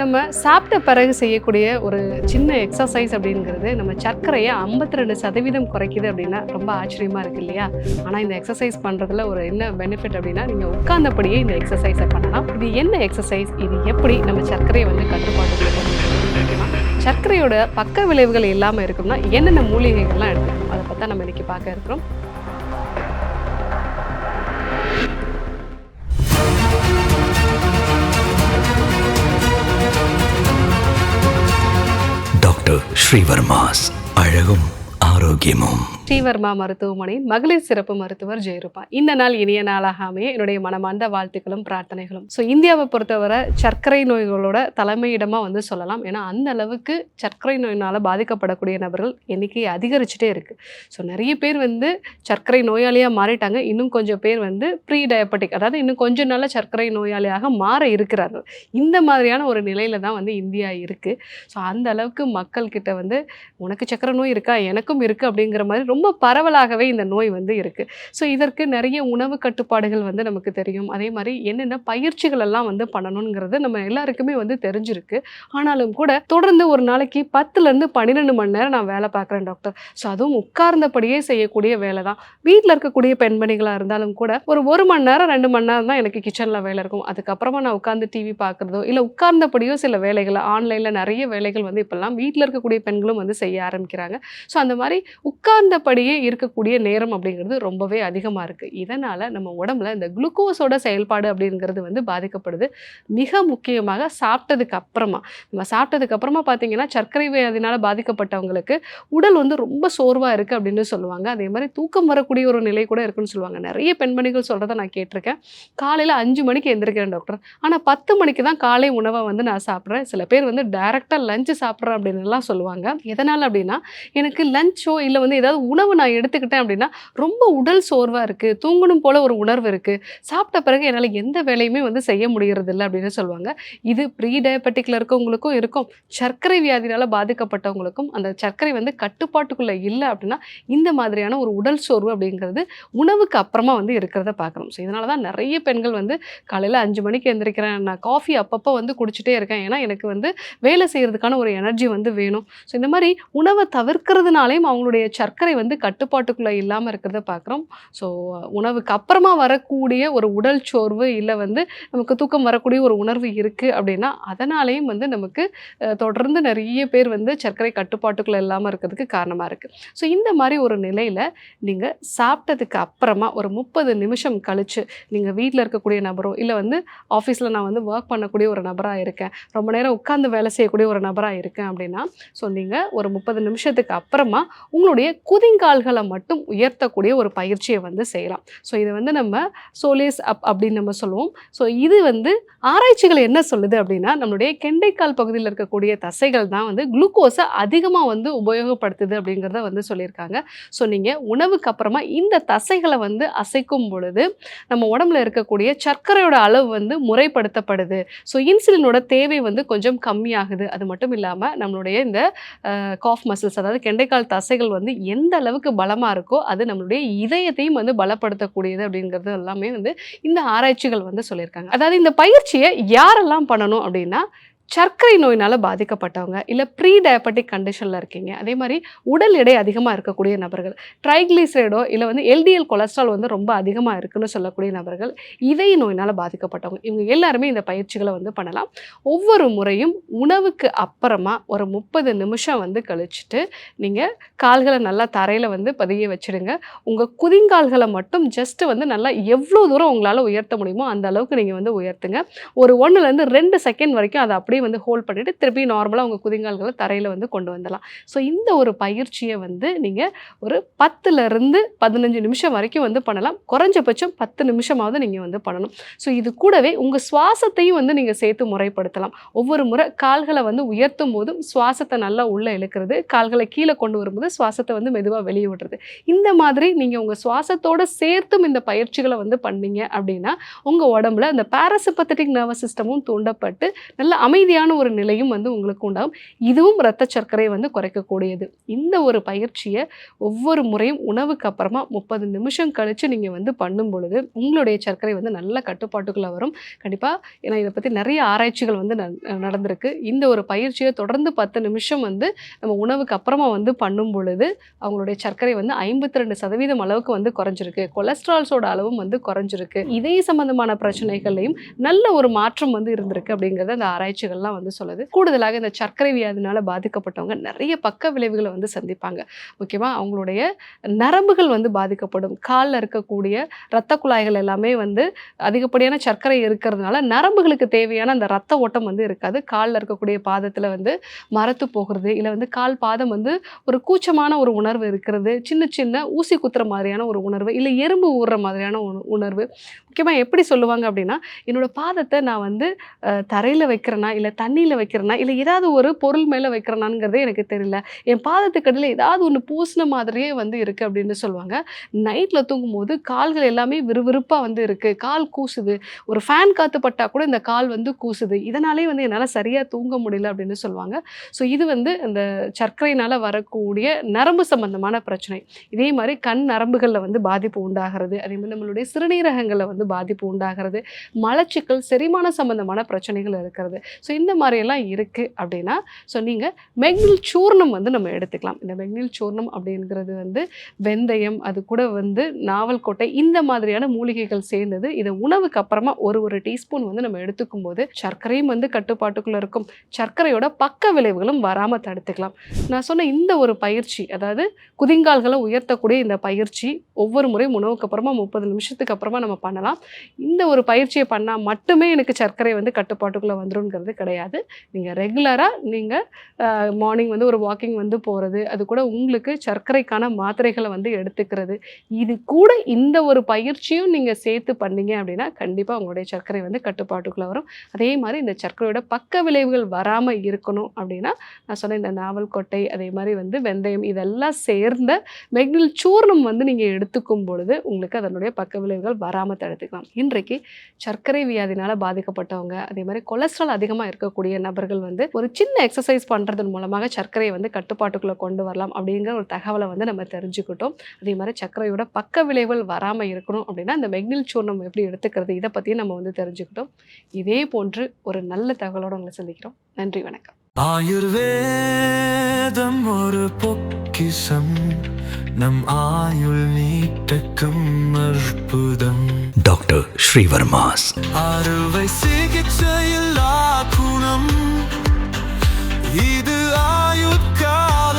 நம்ம சாப்பிட்ட பிறகு செய்யக்கூடிய ஒரு சின்ன எக்ஸசைஸ் அப்படிங்கிறது நம்ம சர்க்கரையை ஐம்பத்தி ரெண்டு சதவீதம் குறைக்குது அப்படின்னா ரொம்ப ஆச்சரியமாக இருக்குது இல்லையா? ஆனால் இந்த எக்ஸசைஸ் பண்ணுறதுல ஒரு என்ன பெனிஃபிட் அப்படின்னா நீங்கள் உட்கார்ந்தபடியே இந்த எக்ஸசைஸை பண்ணலாம். இது என்ன எக்ஸசைஸ் இது எப்படி நம்ம சர்க்கரையை வந்து கட்டுப்பாட்டுக்குள்ள கொண்டு சர்க்கரையோட பக்க விளைவுகள் இல்லாமல் இருக்கும்னா என்னென்ன மூலிகைகள்லாம் எடுத்துக்கணும்? அதை பார்த்தா நம்ம இன்னைக்கு பார்க்க இருக்கிறோம். டாக்டர் ஸ்ரீவர்மாஸ். அழகும் ஆரோக்கியமும். ஸ்ரீவர்மா மருத்துவமனையின் மகளிர் சிறப்பு மருத்துவர் ஜெயரூபா. இந்த நாள் இனிய நாளாக அமைய என்னுடைய மனமார்ந்த வாழ்த்துக்களும் பிரார்த்தனைகளும். ஸோ இந்தியாவை பொறுத்தவரை சர்க்கரை நோய்களோட தலைமையிடமாக வந்து சொல்லலாம். ஏன்னா அந்த அளவுக்கு சர்க்கரை நோயினால் பாதிக்கப்படக்கூடிய நபர்கள் எண்ணிக்கை அதிகரிச்சுட்டே இருக்கு. ஸோ நிறைய பேர் வந்து சர்க்கரை நோயாளியாக மாறிட்டாங்க. இன்னும் கொஞ்சம் பேர் வந்து ப்ரீ டயபெட்டிக் அதாவது இன்னும் கொஞ்சம் நாள் சர்க்கரை நோயாளியாக மாற இருக்கிறார்கள். இந்த மாதிரியான ஒரு நிலையில தான் வந்து இந்தியா இருக்கு. ஸோ அந்த அளவுக்கு மக்கள்கிட்ட வந்து உனக்கு சர்க்கரை நோய் இருக்கா? எனக்கும் இருக்கு அப்படிங்கிற மாதிரி ரொம்ப ரொம்ப பரவலாகவே இந்த நோய் வந்து இருக்கு. ஸோ இதற்கு நிறைய உணவு கட்டுப்பாடுகள் வந்து நமக்கு தெரியும். அதே மாதிரி என்னென்ன பயிற்சிகள் எல்லாம் வந்து பண்ணணுங்கிறது நம்ம எல்லாருக்குமே வந்து தெரிஞ்சிருக்கு. ஆனாலும் கூட தொடர்ந்து ஒரு நாளைக்கு பத்துலேருந்து பன்னிரெண்டு மணி நேரம் நான் வேலை பார்க்குறேன் டாக்டர். ஸோ அதுவும் உட்கார்ந்தபடியே செய்யக்கூடிய வேலை தான். வீட்டில் இருக்கக்கூடிய பெண்மணிகளாக இருந்தாலும் கூட ஒரு ஒரு மணி நேரம் ரெண்டு மணி நேரம் தான் எனக்கு கிச்சனில் வேலை இருக்கும். அதுக்கப்புறமா நான் உட்காந்து டிவி பார்க்குறதோ இல்லை உட்கார்ந்தபடியோ சில வேலைகள் ஆன்லைனில் நிறைய வேலைகள் வந்து இப்போல்லாம் வீட்டில் இருக்கக்கூடிய பெண்களும் வந்து செய்ய ஆரம்பிக்கிறாங்க. ஸோ அந்த மாதிரி அப்படியே இருக்கக்கூடிய நேரம் அப்படிங்கிறது ரொம்பவே அதிகமாக இருக்குது இதனால் நம்ம உடம்புல இந்த குளுக்கோஸோட செயல்பாடு அப்படிங்கிறது வந்து பாதிக்கப்படுது. மிக முக்கியமாக சாப்பிட்டதுக்கு அப்புறமா. நம்ம சாப்பிட்டதுக்கு அப்புறமா பார்த்தீங்கன்னா சர்க்கரை வியாதினால் பாதிக்கப்பட்டவங்களுக்கு உடல் வந்து ரொம்ப சோர்வாக இருக்குது அப்படின்னு சொல்லுவாங்க. அதே மாதிரி தூக்கம் வரக்கூடிய ஒரு நிலை கூட இருக்குன்னு சொல்லுவாங்க. நிறைய பெண்மணிகள் சொல்கிறத நான் கேட்டிருக்கேன். காலையில் அஞ்சு மணிக்கு எந்திரிக்கிறேன் டாக்டர். ஆனால் பத்து மணிக்கு தான் காலை உணவை வந்து நான் சாப்பிட்றேன். சில பேர் வந்து டைரெக்டாக லஞ்சு சாப்பிட்றேன் அப்படின்னுலாம் சொல்லுவாங்க. எதனால் அப்படின்னா எனக்கு லஞ்சோ இல்லை வந்து ஏதாவது உணவு நான் எடுத்துக்கிட்டேன் அப்படின்னா ரொம்ப உடல் சோர்வாக இருக்குது தூங்கணும் போல ஒரு உணர்வு இருக்குது சாப்பிட்ட பிறகு என்னால் எந்த வேலையுமே வந்து செய்ய முடியறதில்ல அப்படின்னு சொல்லுவாங்க. இது ப்ரீ டயபெட்டிக்கில் இருக்கவங்களுக்கும் இருக்கும். சர்க்கரை வியாதினால் பாதிக்கப்பட்டவங்களுக்கும் அந்த சர்க்கரை வந்து கட்டுப்பாட்டுக்குள்ளே இல்லை அப்படின்னா இந்த மாதிரியான ஒரு உடல் சோர்வு அப்படிங்கிறது உணவுக்கு அப்புறமா வந்து இருக்கிறத பார்க்குறோம் ஸோ இதனால தான் நிறைய பெண்கள் வந்து காலையில் அஞ்சு மணிக்கு எந்திரிக்கிறேன். நான் காஃபி அப்பப்போ வந்து குடிச்சிட்டே இருக்கேன். ஏன்னா எனக்கு வந்து வேலை செய்கிறதுக்கான ஒரு எனர்ஜி வந்து வேணும். ஸோ இந்த மாதிரி உணவை தவிர்க்கிறதுனாலையும் அவங்களுடைய சர்க்கரை வந்து கட்டுப்பாட்டுக்குள்ளே இல்லாமல் இருக்கிறத பார்க்குறோம் ஸோ உணவுக்கு அப்புறமா வரக்கூடிய ஒரு உடல் சோர்வு இல்லை வந்து நமக்கு தூக்கம் வரக்கூடிய ஒரு உணர்வு இருக்குது அப்படின்னா அதனாலேயும் வந்து நமக்கு தொடர்ந்து நிறைய பேர் வந்து சர்க்கரை கட்டுப்பாட்டுக்குள்ளே இல்லாமல் இருக்கிறதுக்கு காரணமாக இருக்குது ஸோ இந்த மாதிரி ஒரு நிலையில் நீங்கள் சாப்பிட்டதுக்கு அப்புறமா ஒரு முப்பது நிமிஷம் கழித்து நீங்கள் வீட்டில் இருக்கக்கூடிய நபரோ இல்லை வந்து ஆஃபீஸில் நான் வந்து ஒர்க் பண்ணக்கூடிய ஒரு நபராக இருக்கேன் ரொம்ப நேரம் உட்காந்து வேலை செய்யக்கூடிய ஒரு நபராக இருக்கேன் அப்படின்னா ஸோ நீங்கள் ஒரு முப்பது நிமிஷத்துக்கு அப்புறமா உங்களுடைய குதிங்கால்களை மட்டும் உயர்த்தக்கூடிய ஒரு பயிற்சியை வந்து செய்யலாம். ஸோ இது வந்து நம்ம சோலேஸ் அப் அப்படின்னு நம்ம சொல்லுவோம். ஸோ இது வந்து ஆராய்ச்சிகள் என்ன சொல்லுது அப்படின்னா நம்மளுடைய கெண்டைக்கால் பகுதியில் இருக்கக்கூடிய தசைகள் தான் வந்து குளுக்கோஸை அதிகமாக வந்து உபயோகப்படுத்துது அப்படிங்கிறத வந்து சொல்லியிருக்காங்க. ஸோ நீங்கள் உணவுக்கு அப்புறமா இந்த தசைகளை வந்து அசைக்கும் பொழுது நம்ம உடம்புல இருக்கக்கூடிய சர்க்கரையோட அளவு வந்து முறைப்படுத்தப்படுது. ஸோ இன்சுலினோட தேவை வந்து கொஞ்சம் கம்மியாகுது. அது மட்டும் இல்லாமல் நம்மளுடைய இந்த காஃப் மசில்ஸ் அதாவது கெண்டைக்கால் தசைகள் வந்து எந்த அளவுக்கு பலமாக இருக்கோ அது நம்மளுடைய இதயத்தையும் வந்து பலப்படுத்தக்கூடியது அப்படிங்கிறது எல்லாமே வந்து இந்த ஆராய்ச்சிகள் வந்து சொல்லியிருக்காங்க. அதாவது இந்த பயிற்சியை யாரெல்லாம் பண்ணணும் அப்படின்னா சர்க்கரை நோயினால் பாதிக்கப்பட்டவங்க இல்லை ப்ரீ டயபெட்டிக் கண்டிஷனில் இருக்கீங்க அதே மாதிரி உடல் எடை அதிகமாக இருக்கக்கூடிய நபர்கள் ட்ரைக்ளிசரைடோ இல்லை வந்து எல்டிஎல் கொலஸ்ட்ரால் வந்து ரொம்ப அதிகமாக இருக்குன்னு சொல்லக்கூடிய நபர்கள் இதய நோயினால் பாதிக்கப்பட்டவங்க இவங்க எல்லாருமே இந்த பயிற்சிகளை வந்து பண்ணலாம். ஒவ்வொரு முறையும் உணவுக்கு அப்புறமா ஒரு முப்பது நிமிஷம் வந்து கழிச்சுட்டு நீங்கள் கால்களை நல்லா தரையில் வந்து பதிய வச்சிடுங்க. உங்கள் குதிங்கால்களை மட்டும் ஜஸ்ட்டு வந்து நல்லா எவ்வளோ தூரம் உங்களால் உயர்த்த முடியுமோ அந்த அளவுக்கு நீங்கள் வந்து உயர்த்துங்க. ஒரு ஒன்றுலேருந்து ரெண்டு செகண்ட் வரைக்கும் அதை அப்படியே வந்து ஹோல்ட் பண்ணிவிட்டு திருப்பி நார்மலாக உங்கள் குதிங்கால்களை தரையில் வந்து கொண்டு வந்துடலாம். ஸோ இந்த ஒரு பயிற்சியை வந்து நீங்கள் ஒரு பத்துலேருந்து பதினஞ்சு நிமிஷம் வரைக்கும் வந்து பண்ணலாம். குறைஞ்சபட்சம் பத்து நிமிஷமாவது நீங்கள் வந்து பண்ணணும். ஸோ இது கூடவே உங்கள் சுவாசத்தையும் வந்து நீங்கள் சேர்த்து முறைப்படுத்தலாம். ஒவ்வொரு முறை கால்களை வந்து உயர்த்தும் போதும் சுவாசத்தை நல்லா உள்ளே இழுக்கிறது கால்களை கீழே கொண்டு வரும்போது சுவாசத்தை வந்து மெதுவாக வெளியே விடுறது. இந்த மாதிரி நீங்கள் உங்கள் சுவாசத்தோட சேர்த்தும் இந்த பயிற்சிகளை வந்து பண்ணீங்க அப்படின்னா உங்கள் உடம்புல அந்த பாராசிம்பத்தட்டிக் நர்வஸ் சிஸ்டமும் தூண்டப்பட்டு நல்ல அமைதி அமைதியான ஒரு நிலையும் வந்து உங்களுக்கு உண்டாகும். இதுவும் இரத்த சர்க்கரை வந்து குறைக்கக்கூடியது. இந்த ஒரு பயிற்சியை ஒவ்வொரு முறையும் உணவுக்கு அப்புறமா முப்பது நிமிஷம் கழித்து நீங்கள் வந்து பண்ணும் பொழுது உங்களுடைய சர்க்கரை வந்து நல்ல கட்டுப்பாட்டுக்குள்ளே வரும். கண்டிப்பாக ஏன்னா இதை பற்றி நிறைய ஆராய்ச்சிகள் வந்து ந- நடந்திருக்கு. இந்த ஒரு பயிற்சியை தொடர்ந்து பத்து நிமிஷம் வந்து நம்ம உணவுக்கு அப்புறமா வந்து பண்ணும் பொழுது அவங்களுடைய சர்க்கரை வந்து ஐம்பத்தி ரெண்டு சதவீதம் அளவுக்கு வந்து குறைஞ்சிருக்கு. கொலஸ்ட்ரால்ஸோட அளவும் வந்து குறைஞ்சிருக்கு. இதய சம்பந்தமான பிரச்சனைகள்லையும் நல்ல ஒரு மாற்றம் வந்து இருந்திருக்கு அப்படிங்கிறத அந்த ஆராய்ச்சிகள்லாம் வந்து சொல்லுது. கூடுதலாக இந்த சர்க்கரை வியாதினால பாதிக்கப்பட்டவங்க நிறைய பக்க விளைவுகளை வந்து சந்திப்பாங்க. முக்கியமாக அவங்களுடைய நரம்புகள் வந்து பாதிக்கப்படும். காலில் இருக்கக்கூடிய இரத்த குழாய்கள் எல்லாமே வந்து அதிகப்படியான சர்க்கரை இருக்கிறதுனால நரம்புகளுக்கு தேவையான அந்த ரத்த ஓட்டம் வந்து இருக்காது. காலில் இருக்கக்கூடிய பாதத்தில் வந்து மரத்து போகிறது இல்லை வந்து கால் பாதம் வந்து ஒரு கூச்சமான ஒரு உணர்வு இருக்கிறது சின்ன சின்ன ஊசி குத்துற மாதிரியான ஒரு உணர்வு இல்லை எறும்பு ஊறுற மாதிரியான உணர்வு. முக்கியமாக எப்படி சொல்லுவாங்க அப்படின்னா என்னோடய பாதத்தை நான் வந்து தரையில் வைக்கிறேனா இல்லை தண்ணியில் வைக்கிறேனா இல்லை ஏதாவது ஒரு பொருள் மேலே வைக்கிறேனாங்கிறதே எனக்கு தெரியல. என் பாதத்துக்கு அடியில் ஏதாவது ஒன்று பூசின மாதிரியே வந்து இருக்குது அப்படின்னு சொல்லுவாங்க. நைட்டில் தூங்கும்போது கால்கள் எல்லாமே விறுவிறுப்பாக வந்து இருக்குது கால் கூசுது. ஒரு ஃபேன் காற்று பட்டால் கூட இந்த கால் வந்து கூசுது. இதனாலே வந்து என்னால் சரியாக தூங்க முடியல அப்படின்னு சொல்லுவாங்க. ஸோ இது வந்து இந்த சர்க்கரையினால் வரக்கூடிய நரம்பு சம்பந்தமான பிரச்சனை. இதே மாதிரி கண் நரம்புகளில் வந்து பாதிப்பு உண்டாகிறது. அதே மாதிரி நம்மளுடைய சிறுநீரகங்களை வந்து பாதிப்பு உண்டாகிறது. மலச்சிக்கல் செரிமான சம்பந்தமான பிரச்சனைகள் இருக்கிறது. ஸோ இந்த மாதிரியெல்லாம் இருக்குது அப்படின்னா ஸோ நீங்கள் மெக்னில் சூர்ணம் வந்து நம்ம எடுத்துக்கலாம். இந்த மெக்னில் சூர்ணம் அப்படிங்கிறது வந்து வெந்தயம் அது கூட வந்து நாவல் கோட்டை இந்த மாதிரியான மூலிகைகள் சேர்ந்தது. இதை உணவுக்கு அப்புறமா ஒரு ஒரு டீஸ்பூன் வந்து நம்ம எடுத்துக்கும் போது சர்க்கரையும் வந்து கட்டுப்பாட்டுக்குள்ளே இருக்கும். சர்க்கரையோட பக்க விளைவுகளும் வராமல் தடுத்துக்கலாம். நான் சொன்ன இந்த ஒரு பயிற்சி அதாவது குதிங்கால்களை உயர்த்தக்கூடிய இந்த பயிற்சி ஒவ்வொரு முறையும் உணவுக்கு அப்புறமா முப்பது நிமிஷத்துக்கு அப்புறமா நம்ம பண்ணலாம். இந்த ஒரு பயிற்சியை பண்ணால் மட்டுமே எனக்கு சர்க்கரை வந்து கட்டுப்பாட்டுக்குள்ளே வந்துருங்கிறது கிடையாது. நீங்கள் ரெகுலராக நீங்கள் மார்னிங் வந்து ஒரு வாக்கிங் வந்து போகிறது அது கூட உங்களுக்கு சர்க்கரைக்கான மாத்திரைகளை வந்து எடுத்துக்கிறது. இது கூட இந்த ஒரு பயிற்சியும் நீங்கள் சேர்த்து பண்ணீங்க அப்படின்னா கண்டிப்பாக உங்களுடைய சர்க்கரை வந்து கட்டுப்பாட்டுக்குள்ளே வரும். அதே மாதிரி இந்த சர்க்கரையோட பக்க விளைவுகள் வராமல் இருக்கணும் அப்படின்னா நான் சொன்ன இந்த நாவல் கொட்டை அதே மாதிரி வந்து வெந்தயம் இதெல்லாம் சேர்ந்த மெக்னில் சூர்ணம் வந்து நீங்கள் எடுத்துக்கும் பொழுது உங்களுக்கு அதனுடைய பக்க விளைவுகள் வராமல் பார்த்துக்கலாம் இன்றைக்கு சர்க்கரை வியாதினால பாதிக்கப்பட்டவங்க அதே மாதிரி கொலஸ்ட்ரால் அதிகமாக இருக்கக்கூடிய நபர்கள் வந்து ஒரு சின்ன எக்ஸசைஸ் பண்ணுறதன் மூலமாக சர்க்கரையை வந்து கட்டுப்பாட்டுக்குள்ளே கொண்டு வரலாம் அப்படிங்கிற ஒரு தகவலை வந்து நம்ம தெரிஞ்சுக்கிட்டோம். அதே மாதிரி சர்க்கரையோட பக்க விளைவுகள் வராமல் இருக்கணும் அப்படின்னா இந்த மெக்னில் சூர்ணம் எப்படி எடுத்துக்கிறது இதை பற்றியும் நம்ம வந்து தெரிஞ்சுக்கிட்டோம். இதே போன்று ஒரு நல்ல தகவலோடு உங்களை சந்திக்கிறோம். நன்றி வணக்கம். ஆயுர்வேதம் ஒரு பொக்கிஷம் நம் ஆயுள் நீட்டக்கும் அற்புதம். டாக்டர் ஸ்ரீவர்மாஸ். அறுவை சிகிச்சையில்லா குணம். இது ஆயுட்கால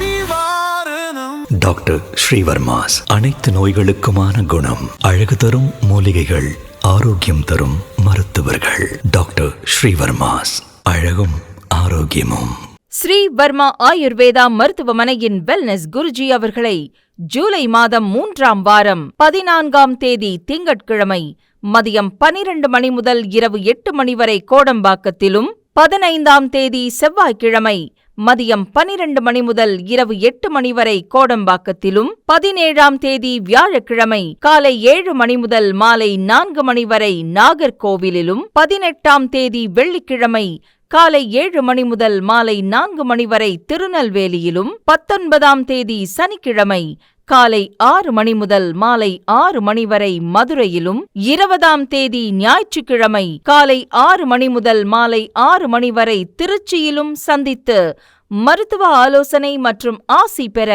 நிவாரணம். டாக்டர் ஸ்ரீவர்மாஸ் அனைத்து நோய்களுக்குமான குணம். அழகு தரும் மூலிகைகள் ஆரோக்கியம் தரும் மருத்துவர்கள். டாக்டர் ஸ்ரீவர்மாஸ் அழகும் ஆரோக்கியமும். ஸ்ரீ வர்மா ஆயுர்வேதா மருத்துவமனையின் வெல்னஸ் குருஜி அவர்களை ஜூலை மாதம் மூன்றாம் வாரம் பதினான்காம் தேதி திங்கட்கிழமை மதியம் பனிரண்டு மணி முதல் இரவு எட்டு மணி வரை கோடம்பாக்கத்திலும் பதினைந்தாம் தேதி செவ்வாய்க்கிழமை மதியம் பனிரண்டு மணி முதல் இரவு எட்டு மணி வரை கோடம்பாக்கத்திலும் பதினேழாம் தேதி வியாழக்கிழமை காலை ஏழு மணி முதல் மாலை நான்கு மணி வரை நாகர்கோவிலிலும் பதினெட்டாம் தேதி வெள்ளிக்கிழமை காலை ஏழு மணி முதல் மாலை நான்கு மணி வரை திருநெல்வேலியிலும் பத்தொன்பதாம் தேதி சனிக்கிழமை காலை ஆறு மணி முதல் மாலை ஆறு மணி வரை மதுரையிலும் இருபதாம் தேதி ஞாயிற்றுக்கிழமை காலை ஆறு மணி முதல் மாலை ஆறு மணி வரை திருச்சியிலும் சந்தித்து மருத்துவ ஆலோசனை மற்றும் ஆசி பெற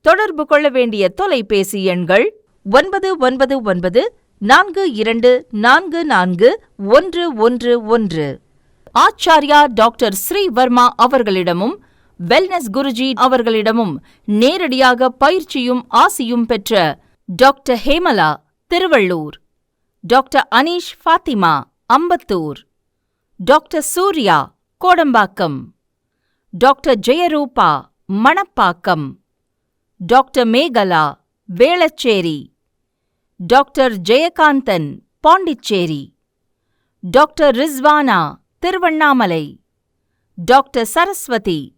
தொடர்பு கொள்ள வேண்டிய தொலைபேசி எண்கள் ஒன்பது ஒன்பது ஒன்பது நான்கு இரண்டு நான்கு நான்கு ஒன்று ஒன்று ஒன்று. ஆச்சாரியா டாக்டர் ஸ்ரீவர்மா அவர்களிடமும் வெல்னஸ் குருஜி அவர்களிடமும் நேரடியாக பயிற்சியும் ஆசியும் பெற்ற doctor Hemala Tiruvallur. Doctor Aneesh Fathima Ambattur. Doctor Surya Kodambakkam. Doctor Jayaroopa Manapakkam. Doctor Mekala Velachery. Doctor Jayakanthan Pondicherry. Doctor Rizwana Tiruvannamalai. Doctor Saraswathi